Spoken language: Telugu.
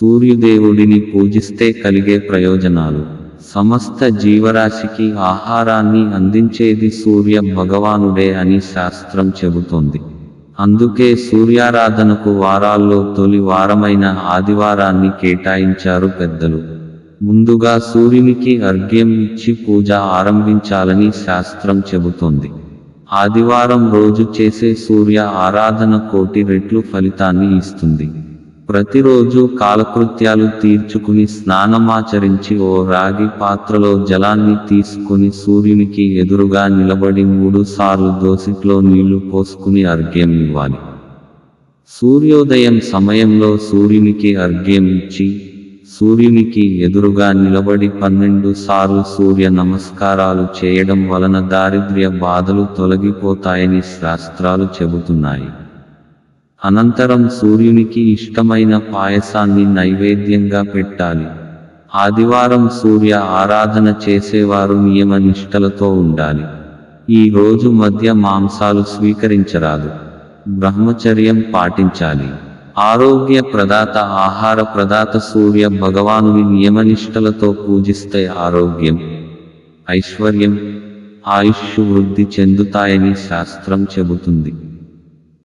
సూర్యుదేవుడిని పూజిస్తే కలిగే ప్రయోజనాలు. సమస్త జీవరాశికి ఆహారాన్ని అందించేది సూర్య భగవానుడే అని శాస్త్రం చెబుతోంది. అందుకే సూర్యారాధనకు వారాల్లో తొలి వారమైన ఆదివారాన్ని కేటాయించారు పెద్దలు. ముందుగా సూర్యునికి అర్ఘ్యం ఇచ్చి పూజ ఆరంభించాలని శాస్త్రం చెబుతోంది. ఆదివారం రోజు చేసే సూర్య ఆరాధన కోటి రెట్లు ఫలితాన్ని ఇస్తుంది. ప్రతిరోజు కాలకృత్యాలు తీర్చుకుని స్నానమాచరించి ఓ రాగి పాత్రలో జలాన్ని తీసుకుని సూర్యునికి ఎదురుగా నిలబడి మూడు సార్లు దోసిట్లో నీళ్ళు పోసుకుని అర్ఘ్యం ఇవ్వాలి. సూర్యోదయం సమయంలో సూర్యునికి అర్ఘ్యం ఇచ్చి సూర్యునికి ఎదురుగా నిలబడి పన్నెండు సార్లు సూర్య నమస్కారాలు చేయడం వలన దారిద్ర్య బాధలు తొలగిపోతాయని శాస్త్రాలు చెబుతున్నాయి. అనంతరం సూర్యునికి ఇష్టమైన పాయసాన్ని నైవేద్యంగా పెట్టాలి. ఆదివారం సూర్య ఆరాధన చేసేవారు నియమ నిష్టలతో ఉండాలి. ఈ రోజు మధ్య మాంసాలు స్వీకరించరాదు. బ్రహ్మచర్యం పాటించాలి. ఆరోగ్య ప్రదాత ఆహార ప్రదాత సూర్య భగవానుని నియమనిష్టలతో పూజిస్తే ఆరోగ్యం ఐశ్వర్యం ఆయుష్ వృద్ధి చెందుతాయని శాస్త్రం చెబుతుంది.